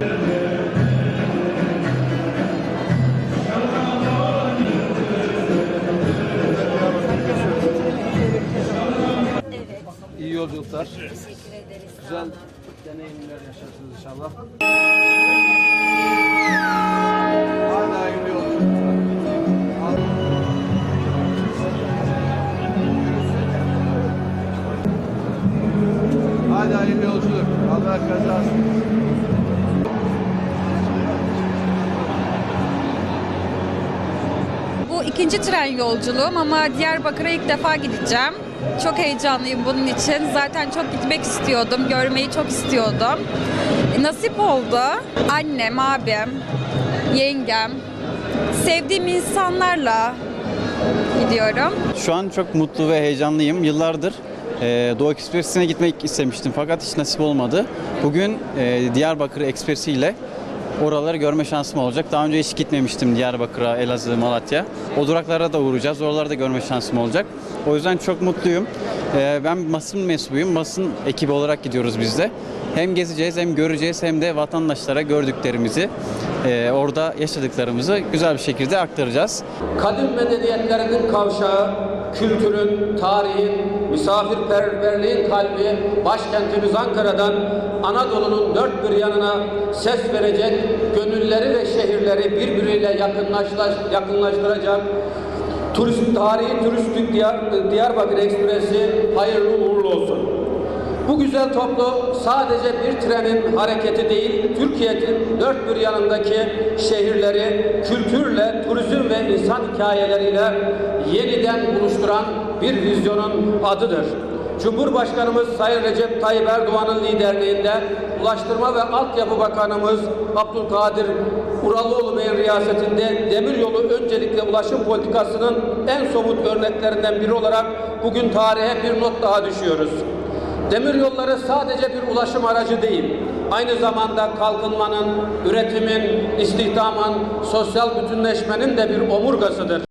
Evet, İyi yolculuklar. teşekkür ederiz. Güzel deneyimler yaşarsınız inşallah. Yolculuklar. Hadi hayırlı yolculuk. Allah kazasın. İkinci tren yolculuğum ama Diyarbakır'a ilk defa gideceğim. Çok heyecanlıyım bunun için. Zaten çok gitmek istiyordum, görmeyi çok istiyordum. E, Nasip oldu. Annem, abim, yengem, sevdiğim insanlarla gidiyorum. Şu an çok mutlu ve heyecanlıyım. Yıllardır e, Doğu Ekspresi'ne gitmek istemiştim fakat hiç nasip olmadı. Bugün e, Diyarbakır Ekspresi ile oraları görme şansım olacak. Daha önce hiç gitmemiştim Diyarbakır'a, Elazığ, Malatya. O duraklara da uğrayacağız. Oraları da görme şansım olacak. O yüzden çok mutluyum. E, ben basın mensubuyum. Basın ekibi olarak gidiyoruz biz de. Hem gezeceğiz hem göreceğiz hem de vatandaşlara gördüklerimizi, e, orada yaşadıklarımızı güzel bir şekilde aktaracağız. kadim medeniyetlerinin kavşağı, kültürün, tarihin, misafirperverliğin kalbi başkentimiz Ankara'dan Anadolu'nun dört bir yanına ses verecek, gönülleri ve şehirleri birbiriyle yakınlaştır, yakınlaştıracak turist, tarihi turistik Diyar, Diyarbakır Ekspresi hayırlı uğurlu olsun. Bu güzel toplu sadece bir trenin hareketi değil, Türkiye'nin dört bir yanındaki şehirleri kültürle, turizm ve insan hikayeleriyle yeniden buluşturan bir vizyonun adıdır. Cumhurbaşkanımız Sayın Recep Tayyip Erdoğan'ın liderliğinde Ulaştırma ve Altyapı Bakanımız Abdülkadir Uraloğlu Bey'in riyasetinde demiryolu öncelikle ulaşım politikasının en somut örneklerinden biri olarak bugün tarihe bir not daha düşüyoruz. Demir yolları sadece bir ulaşım aracı değil, aynı zamanda kalkınmanın, üretimin, istihdamın, sosyal bütünleşmenin de bir omurgasıdır.